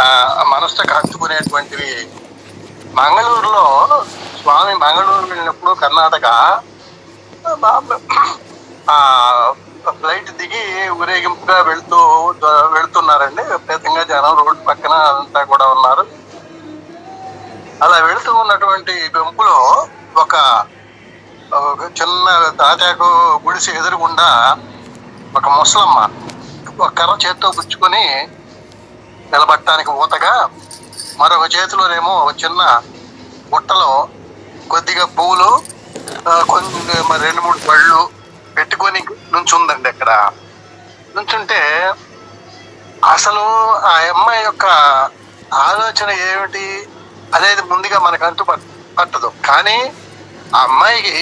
ఆ, మనసుకు హత్తుకునేటువంటివి మంగళూరులో స్వామి మంగళూరు వెళ్ళినప్పుడు కర్ణాటక ఫ్లైట్ దిగి ఊరేగింపుగా వెళ్తూ వెళ్తున్నారండి. విపరీతంగా జనం రోడ్డు పక్కన అంతా కూడా ఉన్నారు. అలా వెళుతూ ఉన్నటువంటి గుంపులో ఒక ఒక చిన్న తాటాకు గుడిసె ఎదురుగుండా ఒక ముసలమ్మ ఒక కర్ర చేత్తో పుచ్చుకొని నిలబట్టడానికి ఊతగా మరొక చేతిలోనేమో ఒక చిన్న బుట్టలో కొద్దిగా పువ్వులు కొన్ని మరి రెండు మూడు పళ్ళు పెట్టుకొని నుంచుందండి అక్కడ. నుంచుంటే అసలు ఆ అమ్మాయి యొక్క ఆలోచన ఏమిటి అనేది ముందుగా మనకు అంతు పట్టదు. కానీ ఆ అమ్మాయికి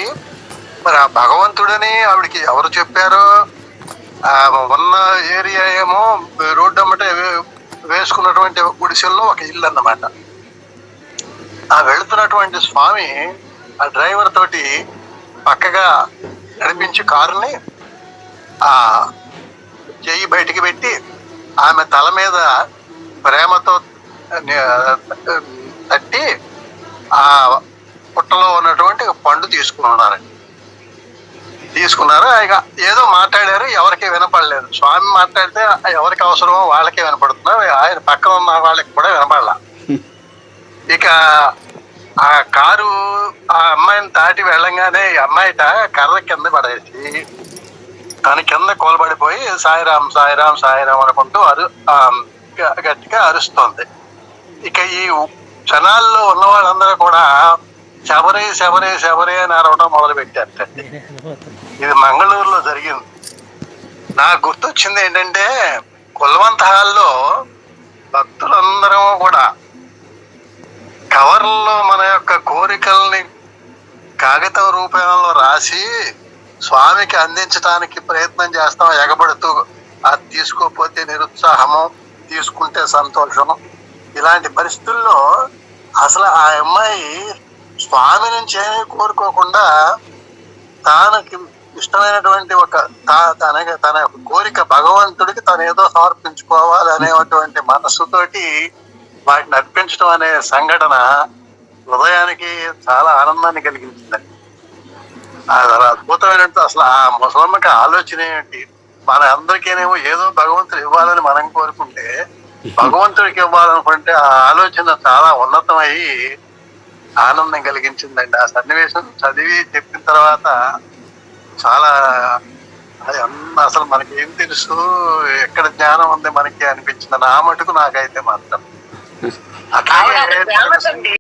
మరి ఆ భగవంతుడని ఆవిడకి ఎవరు చెప్పారో ఉన్న ఏరియా ఏమో రోడ్డు అమ్మటే చేసుకున్నటువంటి గుడిసెల్లో ఒక ఇల్లు అన్నమాట. ఆ వెళుతున్నటువంటి స్వామి ఆ డ్రైవర్ తోటి పక్కగా నడిపించి కారుని ఆ చెయ్యి బయటికి పెట్టి ఆమె తల మీద ప్రేమతో తట్టి ఆ పుట్టలో ఉన్నటువంటి పండు పండు తీసుకున్నారండి తీసుకున్నారు. ఇక ఏదో మాట్లాడారు ఎవరికి వినపడలేదు. స్వామి మాట్లాడితే ఎవరికి అవసరమో వాళ్ళకే వినపడుతున్నారు. ఆయన పక్కన ఉన్న వాళ్ళకి కూడా వినపడాల. ఇక ఆ కారు ఆ అమ్మాయిని దాటి వెళ్ళంగానే ఈ అమ్మాయిట కర్ర కింద పడేసి తన కింద కోలబడిపోయి సాయిరాం సాయిరాం సాయిరాం అనుకుంటూ అరు గ- గట్టిగా అరుస్తోంది. ఇక ఈ జనాల్లో ఉన్న వాళ్ళందరూ కూడా శబరే శబరే శబరే అని అరవడం మొదలు పెట్టారు ఇది మంగళూరులో జరిగింది. నాకు గుర్తొచ్చింది ఏంటంటే కుల్వంత్ హాల్లో భక్తులందరం కూడా కవర్లో మన యొక్క కోరికల్ని కాగితం రూపంలో రాసి స్వామికి అందించడానికి ప్రయత్నం చేస్తాం. ఎగబడుతూ అది తీసుకోకపోతే నిరుత్సాహము తీసుకుంటే సంతోషం ఇలాంటి పరిస్థితుల్లో అసలు ఆ అమ్మాయి స్వామి నుంచి ఏమీ కోరుకోకుండా తానకి ఇష్టమైనటువంటి ఒక తా- తన తన కోరిక భగవంతుడికి తను ఏదో సమర్పించుకోవాలి అనేటువంటి మనస్సుతోటి వాటిని అర్పించడం అనే సంఘటన హృదయానికి చాలా ఆనందాన్ని కలిగించింది. అది అద్భుతమైనట్టు అసలు ఆ ముసలమ్మకి ఆలోచన ఏంటి? మన అందరికీనేమో ఏదో భగవంతుడు ఇవ్వాలని మనం కోరుకుంటే భగవంతుడికి ఇవ్వాలనుకుంటే ఆ ఆలోచన చాలా ఉన్నతమయ్యి ఆనందం కలిగించిందండి. ఆ సన్నివేశం చదివి చెప్పిన తర్వాత చాలా అది అన్న అసలు మనకి ఏం తెలుసు? ఎక్కడ జ్ఞానం ఉంది మనకి అనిపించింది. నా మటుకు నాకైతే మాత్రం. అట్లాగే అండి